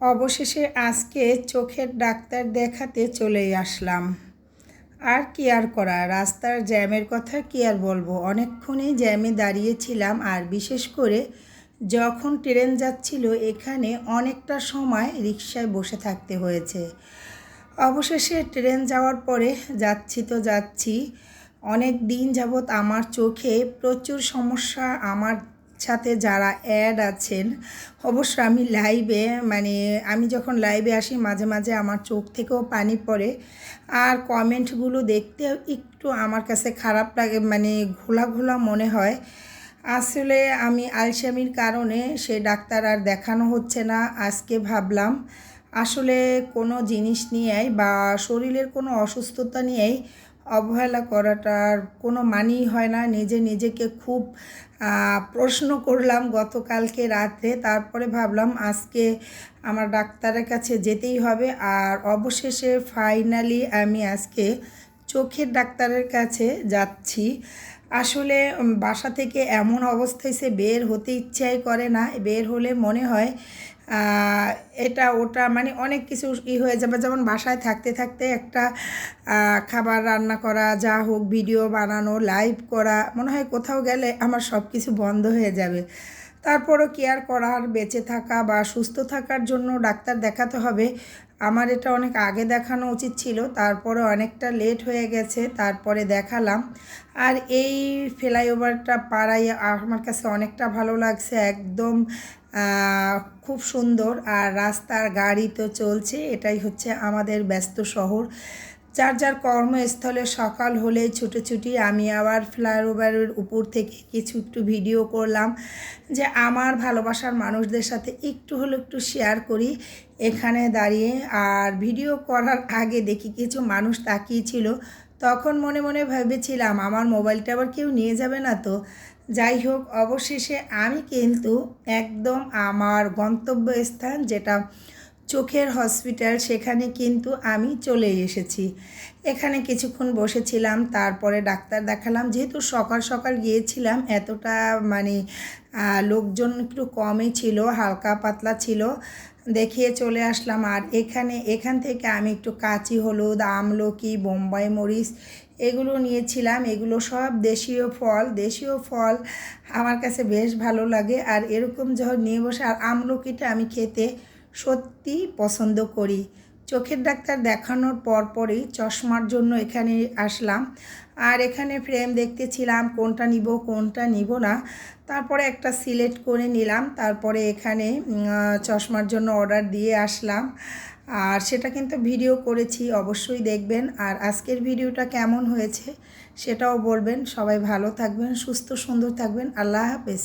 অবশেষে আজকে চোখের ডাক্তার দেখাতে চলে আসলাম। আর কি আর করা রাস্তার জ্যামের কথা কি আর বলব? অনেকক্ষণই জ্যামে দাঁড়িয়েছিলাম আর বিশেষ করে যখন ট্রেন যাচ্ছিল, এখানে অনেকটা সময় রিক্সায় বসে থাকতে হয়েছে। অবশেষে ট্রেন যাওয়ার পরে যাচ্ছি তো যাচ্ছি। অনেক দিন যাবৎ আমার চোখে প্রচুর সমস্যা, আমার সাথে যারা অ্যাড আছেন, অবশ্য আমি লাইভে মানে আমি যখন লাইভে আসি, মাঝে মাঝে আমার চোখ থেকেও পানি পড়ে। আর কমেন্টগুলো দেখতে একটু আমার কাছে খারাপ লাগে মানে ঘোলা ঘোলা মনে হয়। আসলে আমি আলসামির কারণে সে ডাক্তার আর দেখানো হচ্ছে না, আজকে ভাবলাম। আসলে কোনো জিনিস নিয়েই বা শরীরের কোনো অসুস্থতা নিয়েই অবহেলা করাটার কোনো মানেই হয় না। নিজে নিজেকে খুব প্রশ্ন করলাম গতকালকে রাতে তারপরে ভাবলাম আজকে আমার ডাক্তারের কাছে যেতেই হবে। আর অবশেষে ফাইনালি আমি আজকে চোখের ডাক্তারের কাছে যাচ্ছি। আসলে বাসা থেকে এমন অবস্থায় সে বের হতে ইচ্ছাই করে না। বের হলে মনে হয় এটা ওটা মানে অনেক কিছু ই হয়ে যাবে। যেমন বাসায় থাকতে থাকতে একটা খাবার রান্না করা, যা হোক, ভিডিও বানানো, লাইভ করা, মনে হয় কোথাও গেলে আমার সব কিছু বন্ধ হয়ে যাবে। তারপরও কেয়ার করার, বেঁচে থাকা বা সুস্থ থাকার জন্য ডাক্তার দেখাতে হবে। আমার এটা অনেক আগে দেখানো উচিত ছিল তারপরে অনেকটা লেট হয়ে গেছে, তারপরে দেখালাম। আর এই ফ্লাইওভারটা পাড়াই আমার কাছে অনেকটা ভালো লাগছে, একদম খুব সুন্দর। আর রাস্তার গাড়ি তো চলছে, এটাই হচ্ছে আমাদের ব্যস্ত শহর। যার যার কর্মস্থলে সকাল হলে ছুটোছুটি আমি আবার ফ্লাইওভারের উপর থেকে কিছু একটু ভিডিও করলাম যে আমার ভালোবাসার মানুষদের সাথে একটু হলো একটু শেয়ার করি এখানে দাঁড়িয়ে। আর ভিডিও করার আগে দেখি কিছু মানুষ তাকিয়েছিল তখন মনে মনে ভেবেছিলাম, আমার মোবাইলটা আবার কেউ নিয়ে যাবে না তো? যাই হোক, অবশেষে আমি কিন্তু একদম আমার গন্তব্যস্থান যেটা চোখের হসপিটাল, সেখানে কিন্তু আমি চলে এসেছি। এখানে কিছুক্ষণ বসেছিলাম, তারপরে ডাক্তার দেখালাম। যেহেতু সকাল সকাল গিয়েছিলাম, এতটা মানে লোকজন একটু কমই ছিল, হালকা পাতলা ছিল, দেখিয়ে চলে আসলাম। আর এখানে, এখান থেকে আমি একটু কাঁচি, হলুদ, আমলকি, বোম্বাই মরিচ এগুলো নিয়েছিলাম। এগুলো সব দেশীয় ফল। দেশীয় ফল আমার কাছে বেশ ভালো লাগে। আর এরকম যখন নিয়ে বসে, আর আমলকিটা আমি খেতে সত্যি পছন্দ করি। চোখের ডাক্তার দেখানোর পরপরই চশমার জন্য এখানে আসলাম। আর এখানে ফ্রেম দেখতেছিলাম, কোনটা নিব কোনটা নিব না। তারপরে একটা সিলেক্ট করে নিলাম, তারপরে এখানে চশমার জন্য অর্ডার দিয়ে আসলাম। আর সেটা কিন্তু ভিডিও করেছি, অবশ্যই দেখবেন। আর আজকের ভিডিওটা কেমন হয়েছে, সেটাও বলবেন। সবাই ভালো থাকবেন, সুস্থ, সুন্দর থাকবেন। আল্লাহ হাফেজ।